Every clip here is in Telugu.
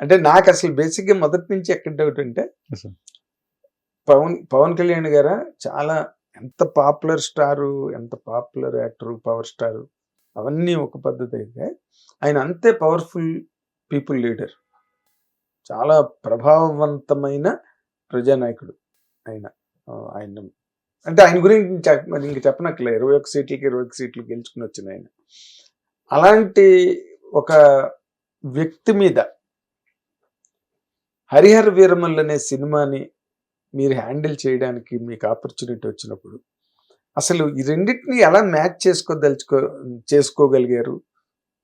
అంటే నాకు అసలు బేసిక్గా మొదటి నుంచి ఎక్కడ డౌట్ అంటే. పవన్ పవన్ కళ్యాణ్ గారు? చాలా ఎంత పాపులర్ స్టారు ఎంత పాపులర్ యాక్టర్ పవర్ స్టార్ అవన్నీ ఒక పద్ధతి అయితే ఆయన అంతే పవర్ఫుల్ పీపుల్ లీడర్ చాలా ప్రభావవంతమైన ప్రజానాయకుడు ఆయన. ఆయన. అంటే ఆయన గురించి ఇంక చెప్పనక్కలే ఇరవై ఒక సీట్లకి ఇరవై ఒక సీట్లు గెలుచుకుని వచ్చిన ఆయన. అలాంటి ఒక వ్యక్తి మీద హరిహర వీరమల్ అనే సినిమాని మీరు హ్యాండిల్ చేయడానికి మీకు ఆపర్చునిటీ వచ్చినప్పుడు అసలు ఈ రెండింటిని ఎలా మ్యాచ్ చేసుకోదలుచుకో చేసుకోగలిగారు?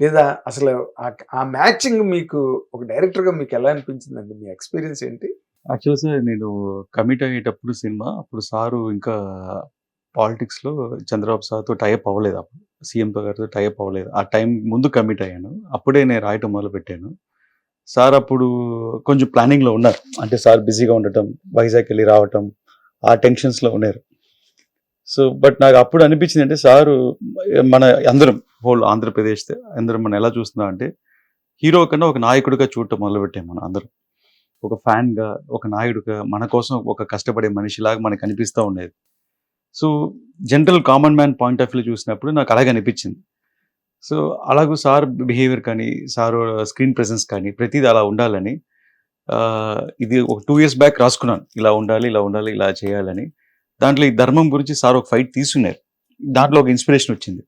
లేదా అసలు ఆ- మ్యాచింగ్ మీకు ఒక డైరెక్టర్గా మీకు ఎలా అనిపించిందండి? మీ ఎక్స్పీరియన్స్ ఏంటి? యాక్చువల్ సార్ నేను కమిట్ అయ్యేటప్పుడు సినిమా అప్పుడు సారు ఇంకా పాలిటిక్స్లో చంద్రబాబు సార్తో టైప్ అవ్వలేదు. అప్పుడు సీఎంతో గారితో టైప్ అవ్వలేదు. ఆ టైం ముందు కమిట్ అయ్యాను. అప్పుడే నేను రాయటం మొదలు పెట్టాను సార్ అప్పుడు కొంచెం ప్లానింగ్లో ఉన్నారు. అంటే సార్ బిజీగా ఉండటం వైజాగ్ వెళ్ళి రావటం ఆ టెన్షన్స్లో ఉన్నారు. సో బట్ నాకు అప్పుడు అనిపించింది అంటే సారు మన అందరం హోల్ ఆంధ్రప్రదేశ్ అందరం మనం ఎలా చూస్తున్నాం అంటే హీరో కన్నా ఒక నాయకుడిగా చూడటం మొదలుపెట్టాం మనం అందరం. ఒక ఫ్యాన్గా ఒక నాయుడుగా మన కోసం ఒక కష్టపడే మనిషిలాగా మనకు అనిపిస్తూ ఉండేది. So general common man point of view చూసినప్పుడు నాకు అలాగే అనిపించింది. సో అలాగూ సార్ బిహేవియర్ కానీ సార్ స్క్రీన్ ప్రెసెన్స్ కానీ ప్రతిదీ అలా ఉండాలని ఇది ఒక టూ ఇయర్స్ బ్యాక్ రాసుకున్నాను. ఇలా ఉండాలి ఇలా ఉండాలి ఇలా చేయాలని. దాంట్లో ఈ ధర్మం గురించి సార్ ఒక ఫైట్ తీసుకున్నారు దాంట్లో ఒక ఇన్స్పిరేషన్ వచ్చింది.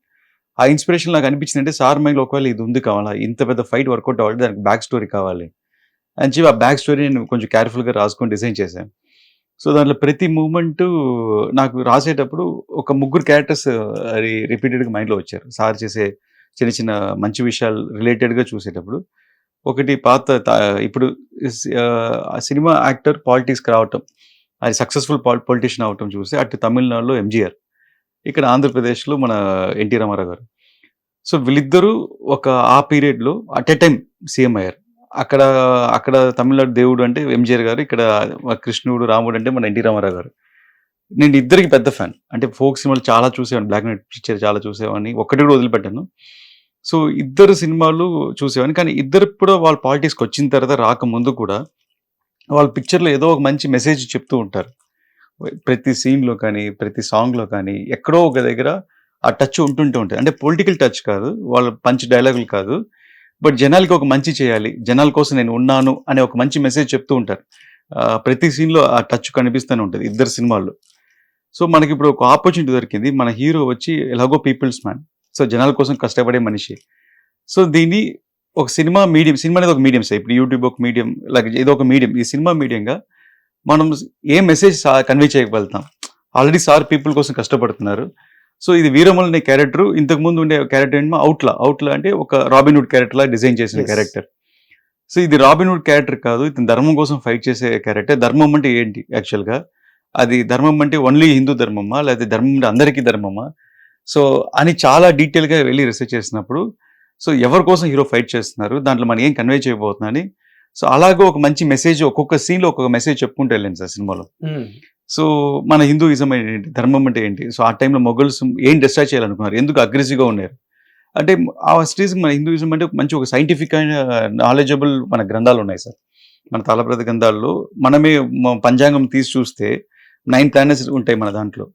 ఆ ఇన్స్పిరేషన్ నాకు అనిపించింది అంటే సార్ మైండ్ ఒకవేళ ఇది ఉంది కావాలా ఇంత పెద్ద ఫైట్ వర్కౌట్ అవ్వాలి దానికి బ్యాక్ స్టోరీ కావాలి అని చెప్పి ఆ బ్యాక్ స్టోరీ నేను కొంచెం కేర్ఫుల్గా రాసుకొని డిజైన్ చేశాను. సో దాంట్లో ప్రతి మూమెంట్ నాకు రాసేటప్పుడు ఒక ముగ్గురు క్యారెక్టర్స్ రిపీటెడ్గా మైండ్లో వచ్చారు. సార్ చేసే చిన్న చిన్న మంచి విషయాలు రిలేటెడ్గా చూసేటప్పుడు ఒకటి పాత ఇప్పుడు ఆ సినిమా యాక్టర్ పాలిటిక్స్కి రావటం అది సక్సెస్ఫుల్ పొలిటీషియన్ అవటం చూస్తే అటు తమిళనాడులో ఎంజీఆర్ ఇక్కడ ఆంధ్రప్రదేశ్లో మన ఎన్టీ రామారావు గారు. సో వీళ్ళిద్దరూ ఒక ఆ పీరియడ్లో అట్ ఎ టైం సీఎం అయ్యారు. అక్కడ అక్కడ తమిళనాడు దేవుడు అంటే ఎంజీఆర్ గారు ఇక్కడ కృష్ణుడు రాముడు అంటే మన ఎన్టీ రామారావు గారు. నేను ఇద్దరికి పెద్ద ఫ్యాన్. అంటే ఫోక్ సినిమాలు చాలా చూసేవాడిని బ్లాక్ అండ్ వైట్ పిక్చర్ చాలా చూసేవాడిని ఒక్కటి కూడా వదిలిపెట్టాను. సో ఇద్దరు సినిమాలు చూసేవాడిని. కానీ ఇద్దరు కూడా వాళ్ళ పాలిటిక్స్కి వచ్చిన తర్వాత రాకముందు కూడా వాళ్ళ పిక్చర్లో ఏదో ఒక మంచి మెసేజ్ చెప్తూ ఉంటారు. ప్రతి సీన్లో కానీ ప్రతి సాంగ్లో కానీ ఎక్కడో ఒక దగ్గర ఆ టచ్ ఉంటుంటూ ఉంటుంది అంటే పొలిటికల్ టచ్ కాదు వాళ్ళ మంచి డైలాగులు కాదు. బట్ జనాలకి ఒక మంచి చేయాలి. జనాల కోసం నేను ఉన్నాను అనే ఒక మంచి మెసేజ్ చెప్తూ ఉంటారు. ప్రతి సీన్లో ఆ టచ్ కనిపిస్తూనే ఉంటుంది ఇద్దరు సినిమాల్లో. సో మనకి ఇప్పుడు ఒక ఆపర్చునిటీ దొరికింది. మన హీరో వచ్చి ఎలాగో పీపుల్స్ మ్యాన్ సో జనాల కోసం కష్టపడే మనిషి. సో దీన్ని ఒక సినిమా మీడియం సినిమా అనేది ఒక మీడియం సార్. ఇప్పుడు యూట్యూబ్ ఒక మీడియం లైక్ ఏదో ఒక మీడియం. ఈ సినిమా మీడియంగా మనం ఏ మెసేజ్ కన్వే చేయగలుగుతాం. ఆల్రెడీ సార్ పీపుల్ కోసం కష్టపడుతున్నారు. సో ఇది వీరమల్ అనే క్యారెక్టర్ ఇంతకు ముందు ఉండే క్యారెక్టర్ ఏంటో అవుట్లా అవుట్లా అంటే ఒక రాబిన్వుడ్ క్యారెక్టర్ లా డిజైన్ చేసిన. క్యారెక్టర్. సో ఇది రాబిన్వుడ్ క్యారెక్టర్ కాదు ఇతను ధర్మం కోసం ఫైట్ చేసే క్యారెక్టర్. ధర్మం అంటే ఏంటి యాక్చువల్గా? అది ధర్మం అంటే ఓన్లీ హిందూ ధర్మమా? లేకపోతే ధర్మం అంటే అందరికీ ధర్మమా? సో అని చాలా డీటెయిల్గా వెళ్ళి రీసెర్చ్ చేసినప్పుడు సో ఎవరి కోసం హీరో ఫైట్ చేస్తున్నారు దాంట్లో మనం ఏం కన్వే చేయబోతున్నాని సో అలాగే ఒక మంచి మెసేజ్ ఒక్కొక్క సీన్లో ఒక్కొక్క మెసేజ్ చెప్పుకుంటూ వెళ్ళండి సార్ సినిమాలో. సో మన హిందూయిజం ఏంటి ధర్మం అంటే ఏంటి సో ఆ టైంలో మొఘల్స్ ఏం డిస్ట్రాయ్ చేయాలనుకున్నారు ఎందుకు అగ్రెసివ్గా ఉన్నారు? అంటే ఆ స్టేజ్ మన హిందూయిజం అంటే మంచి ఒక సైంటిఫిక్ అయిన నాలెడ్జబుల్ మన గ్రంథాలు ఉన్నాయి సార్. మన తాళప్రత గ్రంథాల్లో మనమే పంచాంగం తీసి చూస్తే నైన్ ప్లానెట్స్ ఉంటాయి మన దాంట్లో.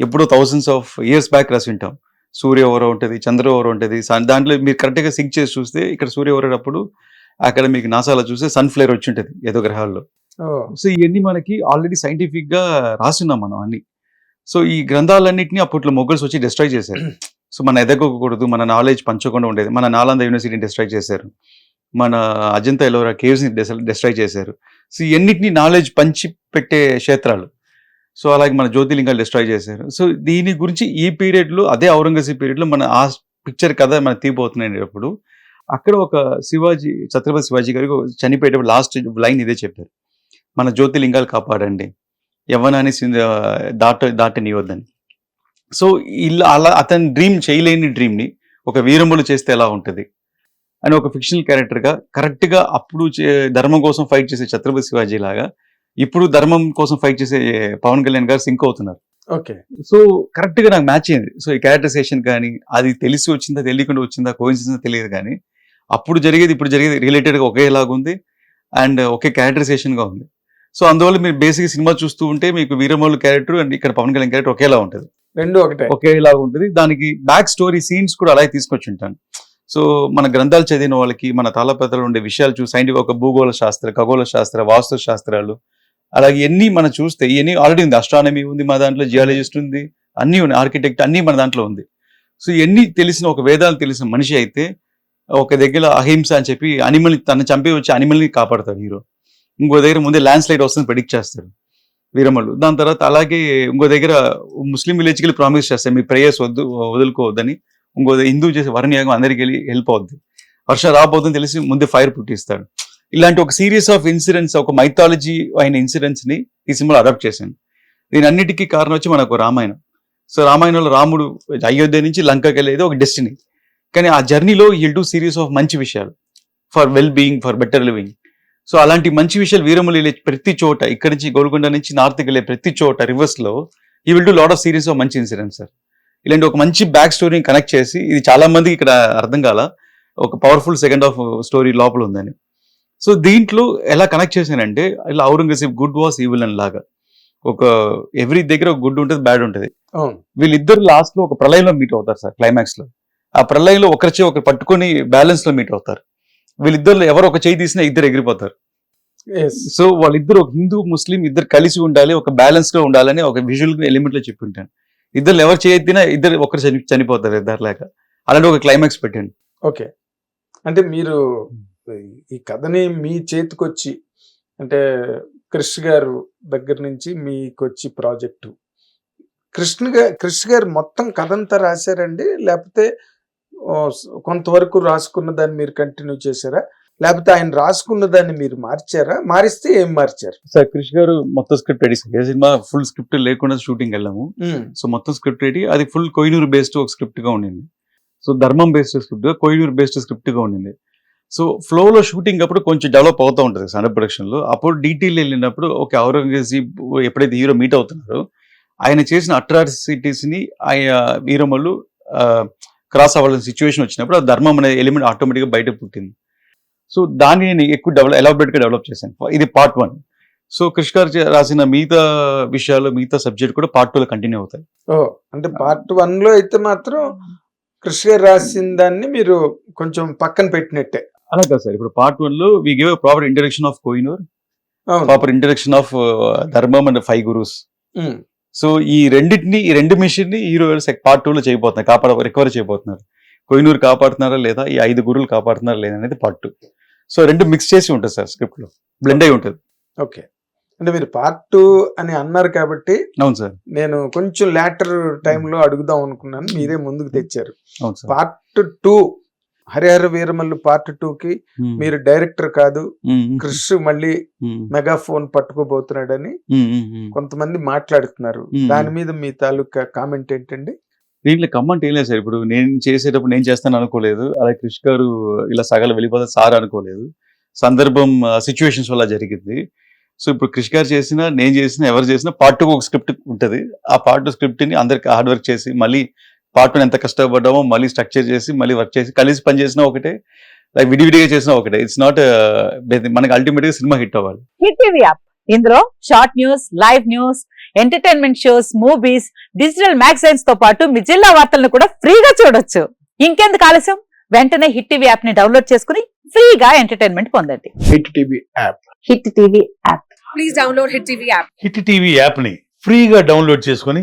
ఎప్పుడో థౌసండ్స్ ఆఫ్ ఇయర్స్ బ్యాక్ రాసి ఉంటాం. సూర్య ఓవర ఉంటుంది చంద్ర ఓవర ఉంటుంది. దాంట్లో మీరు కరెక్ట్గా సింక్ చేసి చూస్తే ఇక్కడ సూర్య ఓవరేటప్పుడు అక్కడ మీకు నాసాలో చూస్తే సన్ ఫ్లేర్ వచ్చి ఉంటుంది ఏదో గ్రహాల్లో. సో ఇవన్నీ మనకి ఆల్రెడీ సైంటిఫిక్గా రాస్తున్నాం మనం అన్ని. సో ఈ గ్రంథాలన్నింటినీ అప్పట్లో మొఘల్స్ వచ్చి డిస్ట్రాయ్ చేశారు. సో మన ఎదగకూడదు మన నాలెడ్జ్ పంచకుండా ఉండేది. మన నాలంద యూనివర్సిటీని డిస్ట్రాయ్ చేశారు. మన అజంతా ఎలోరా కేవ్స్ని డిస్ట్రాయ్ చేశారు. సో ఇవన్నిటిని నాలెడ్జ్ పంచి పెట్టే క్షేత్రాలు. సో అలాగే మన జ్యోతిలింగాలు డిస్ట్రాయ్ చేశారు. సో దీని గురించి ఈ పీరియడ్లో అదే ఔరంగజేబ్ పీరియడ్లో మన ఆ పిక్చర్ కథ మన తీపోతున్నాయి అక్కడ ఒక శివాజీ ఛత్రపతి శివాజీ గారికి చనిపోయేటప్పుడు లాస్ట్ లైన్ ఇదే చెప్పారు. మన జ్యోతిలింగాలు కాపాడండి. యవ్వనాన్ని సింధ- దాట దాటనివద్దని సో ఇలా అలా అతని డ్రీమ్ చేయలేని డ్రీమ్ని ఒక వీరములు చేస్తే ఎలా ఉంటుంది? అని ఒక ఫిక్షనల్ క్యారెక్టర్గా కరెక్ట్గా అప్పుడు చే- ధర్మం కోసం ఫైట్ చేసే ఛత్రపతి శివాజీ లాగా ఇప్పుడు ధర్మం కోసం ఫైట్ చేసే పవన్ కళ్యాణ్ గారు సింక్ అవుతున్నారు. ఓకే. సో కరెక్ట్గా నాకు మ్యాచ్ అయింది. సో ఈ క్యారెక్టరైజేషన్ కానీ అది తెలిసి వచ్చిందా తెలియకుండా వచ్చిందా కోయిన్సిడెన్స్ తెలియదు కానీ అప్పుడు జరిగేది ఇప్పుడు జరిగేది రిలేటెడ్గా ఒకేలాగా ఉంది. అండ్ ఒకే క్యారెక్టరైజేషన్గా ఉంది. సో అందువల్ల మీరు బేసిక్ సినిమా చూస్తూ ఉంటే మీకు వీరమల్లు క్యారెక్టర్ అండ్ ఇక్కడ పవన్ కళ్యాణ్ క్యారెక్టర్ ఒకేలా ఉంటుంది. రెండు ఒకటే. ఒకేలా ఉంటుంది. దానికి బ్యాక్ స్టోరీ సీన్స్ కూడా అలాగే తీసుకొచ్చి ఉంటాను. సో మన గ్రంథాలు చదివిన వాళ్ళకి మన తాళపత్రాలు ఉండే విషయాలు చూసి సైంటిఫిక్ ఒక భూగోళ శాస్త్ర ఖగోళ శాస్త్ర వాస్తు శాస్త్రాలు అలాగే ఎన్ని మనం చూస్తే ఇవన్నీ ఆల్రెడీ ఉంది. అస్ట్రానమీ ఉంది మా దాంట్లో జియాలజిస్ట్ ఉంది అన్నీ ఉన్నాయి. ఆర్కిటెక్ట్ అన్నీ మన దాంట్లో ఉంది. సో ఎన్ని తెలిసిన ఒక వేదాలు తెలిసిన మనిషి అయితే ఒక దగ్గర అహింస అని చెప్పి అనిమల్ తను చంపి వచ్చి అనిమల్ని కాపాడతాడు హీరో ఇంకో దగ్గర ముందే ల్యాండ్ స్లైడ్ వస్తుంది ప్రెడిక్ట్ చేస్తాడు వీరమల్లు. దాని తర్వాత అలాగే ఇంకో దగ్గర ముస్లిం విలేజ్కి వెళ్ళి ప్రామిస్ చేస్తాయి మీ ప్రేయర్స్ వద్దు వదులుకోవద్దని. ఇంకో హిందూ చేసే వరణ్యాగం అందరికి వెళ్ళి హెల్ప్ అవుద్ది. వర్షం రాబోతుందని తెలిసి ముందే ఫైర్ పుట్టిస్తాడు. ఇలాంటి ఒక సిరీస్ ఆఫ్ ఇన్సిడెంట్స్ ఒక మైథాలజీ అయిన ఇన్సిడెంట్స్ని ఈ సినిమాలో అడాప్ట్ చేశాను దీని అన్నిటికీ కారణం వచ్చి మనకు రామాయణం. సో రామాయణంలో రాముడు అయోధ్య నుంచి లంకకి వెళ్ళేది ఒక డెస్టినీ కానీ ఆ జర్నీలో ఈ డూ సిరీస్ ఆఫ్ మంచి విషయాలు. For well being for better living so అలాంటి మంచి విషయాలు వీరములు వెళ్ళే ప్రతి చోట ఇక్కడ నుంచి గోల్కొండ నుంచి నార్త్కి వెళ్ళే ప్రతి చోట రివర్స్లో ఈ will do lot of series of మంచి ఇన్సిడెంట్ సార్ ఇలాంటి ఒక మంచి బ్యాక్ స్టోరీని కనెక్ట్ చేసి ఇది చాలా మందికి ఇక్కడ అర్థం కాల ఒక పవర్ఫుల్ సెకండ్ ఆఫ్ స్టోరీ లోపల ఉందని. సో దీంట్లో ఎలా కనెక్ట్ చేశానంటే ఇలా ఔరంగజేబ్ గుడ్ వాస్ ఈవిల్ అని లాగా. ఒక ఎవ్రీ దగ్గర ఒక గుడ్ ఉంటుంది బ్యాడ్ ఉంటుంది. వీళ్ళిద్దరు లాస్ట్లో ఒక ప్రళయంలో మీట్ అవుతారు సార్ క్లైమాక్స్లో. ఆ ప్రళయంలో ఒకరి చేయి ఒకరు పట్టుకొని బ్యాలెన్స్లో మీట్ అవుతారు. వీళ్ళిద్దరు ఎవరు ఒక చేయి తీసినా ఇద్దరు ఎగిరిపోతారు. సో వాళ్ళిద్దరు ఒక హిందూ ముస్లిం ఇద్దరు కలిసి ఉండాలి ఒక బ్యాలెన్స్లో ఉండాలని ఒక విజువల్ ఎలిమెంట్లో చెప్పి ఉంటాను ఇద్దరు ఎవరు చేయొద్దినా ఇద్దరు ఒకరు చని చనిపోతారు ఇద్దరు లేక అలాంటి ఒక క్లైమాక్స్ పెట్టండి ఓకే అంటే మీరు ఈ కథని మీ చేతికొచ్చి అంటే క్రిష్ గారు దగ్గర నుంచి మీకు వచ్చి ప్రాజెక్టు. కృష్ణ గారు క్రిష్ గారు మొత్తం కథ అంతా రాశారండి? లేకపోతే కొంతవరకు రాసుకున్న దాన్ని మీరు కంటిన్యూ చేశారా? లేకపోతే ఆయన రాసుకున్న దాన్ని మీరు మార్చారా? మారిస్తే ఏం మార్చారు? సార్ క్రిష్ గారు మొత్తం స్క్రిప్ట్ రెడీ సార్. ఏ సినిమా ఫుల్ స్క్రిప్ట్ లేకుండా షూటింగ్ వెళ్ళాము. సో మొత్తం స్క్రిప్ట్ రెడీ అది ఫుల్ కోయినూరు బేస్డ్ ఒక స్క్రిప్ట్గా ఉండింది. సో ధర్మం బేస్డ్ స్క్రిప్ట్ కోయినూరు బేస్డ్ స్క్రిప్ట్గా ఉండింది. సో ఫ్లో లో షూటింగ్ అప్పుడు కొంచెం డెవలప్ అవుతూ ఉంటుంది సన్ ప్రొడక్షన్లో అప్పుడు డీటెయిల్ వెళ్ళినప్పుడు ఓకే ఔరంగజేబ్ ఎప్పుడైతే హీరో మీట్ అవుతున్నారో ఆయన చేసిన అట్రాసిటీస్ని ఆయన వీరమల్లు క్రాస్ అవ్వాల్సిన సిచ్యువేషన్ వచ్చినప్పుడు ఆ ధర్మం అనే ఎలిమెంట్ ఆటోమేటిక్గా బయట పుట్టింది. సో దాన్ని నేను ఎక్కువ డెవలప్ ఎలాబరేట్గా డెవలప్ చేశాను. ఇది పార్ట్ వన్. సో కృష్ణ గారు రాసిన మిగతా విషయాలు మిగతా సబ్జెక్ట్ కూడా పార్ట్ టూలో కంటిన్యూ అవుతాయి. ఓ అంటే పార్ట్ వన్లో అయితే మాత్రం కృష్ గారు రాసిన దాన్ని మీరు కొంచెం పక్కన పెట్టినట్టే. అలా కాదు సార్. ఇప్పుడు పార్ట్ వన్లో we give proper introduction of Kohinoor అవును. ప్రాపర్ ఇంట్రడక్షన్ ఆఫ్ ధర్మం అండ్ ఫైవ్ గురూస్ సో ఈ రెండింటిని ఈ రెండు మిషన్ని హీరో పార్ట్ టూ లో చేయబోతున్నారు కాపాడ రికవర్ చేయబోతున్నారు. కోయినూరు కాపాడుతున్నారా లేదా ఈ ఐదు గురువులు కాపాడుతున్నారా లేదా అనేది పార్ట్ టూ సో రెండు మిక్స్ చేసి ఉంటుంది సార్ స్క్రిప్ట్లో. బ్లెండ్ అయి ఉంటుంది. ఓకే. అంటే మీరు పార్ట్ టూ అని అన్నారు కాబట్టి అవును సార్. నేను కొంచెం లేటర్ టైంలో అడుగుదాం అనుకున్నాను. మీరే ముందుకు తెచ్చారు. అవును sir. Part two Harihara Veeramallu part two కి. మీరు డైరెక్టర్ కాదు. క్రిష్ మళ్ళీ మ్మ్. మెగాఫోన్ పట్టుకోబోతున్నాడని. కొంతమంది మాట్లాడుతున్నారు. దాని మీద మీ తాలూకా కామెంట్ ఏంటండి దీంట్లో కమెంట్ ఏం లేదు సార్ ఇప్పుడు నేను చేసేటప్పుడు నేను చేస్తాను అనుకోలేదు అలాగే క్రిష్ గారు ఇలా సగలు వెళ్ళిపోతే సార్ అనుకోలేదు సందర్భం సిచ్యువేషన్స్ వల్ల జరిగింది సో ఇప్పుడు క్రిష్ గారు చేసిన నేను చేసిన ఎవరు చేసినా పార్ట్ టూ ఒక స్క్రిప్ట్ ఉంటుంది ఆ పార్ట్ టూ స్క్రిప్ట్ని అందరికి హార్డ్ వర్క్ చేసి మళ్ళీ పార్ట్ వన్ ఎంత కష్టపడ్డామో మళ్ళీ స్ట్రక్చర్ చేసి మళ్ళీ వర్క్ చేసి కలిసి పని చేసినా ఒకటే లైక్ విడివిడిగా చేసినా ఒకటే. ఇట్స్ నాట్ మనకి అల్టిమేట్గా సినిమా హిట్ అవ్వాలి. హిట్ టీవీ యాప్ ఇందులో short news live news entertainment shows movies digital మ్యాగజైన్స్తో పాటు మీ జిల్లా వార్తలను కూడా ఫ్రీగా చూడొచ్చు. ఇంకెందుకు ఆలస్యం? వెంటనే హిట్ టీవీ యాప్ని డౌన్లోడ్ చేసుకుని ఫ్రీగా ఎంటర్టైన్మెంట్ పొందండి. Hit TV app hit TV app please download Hit TV app. Hit TV యాప్ని ఫ్రీగా డౌన్లోడ్ చేసుకొని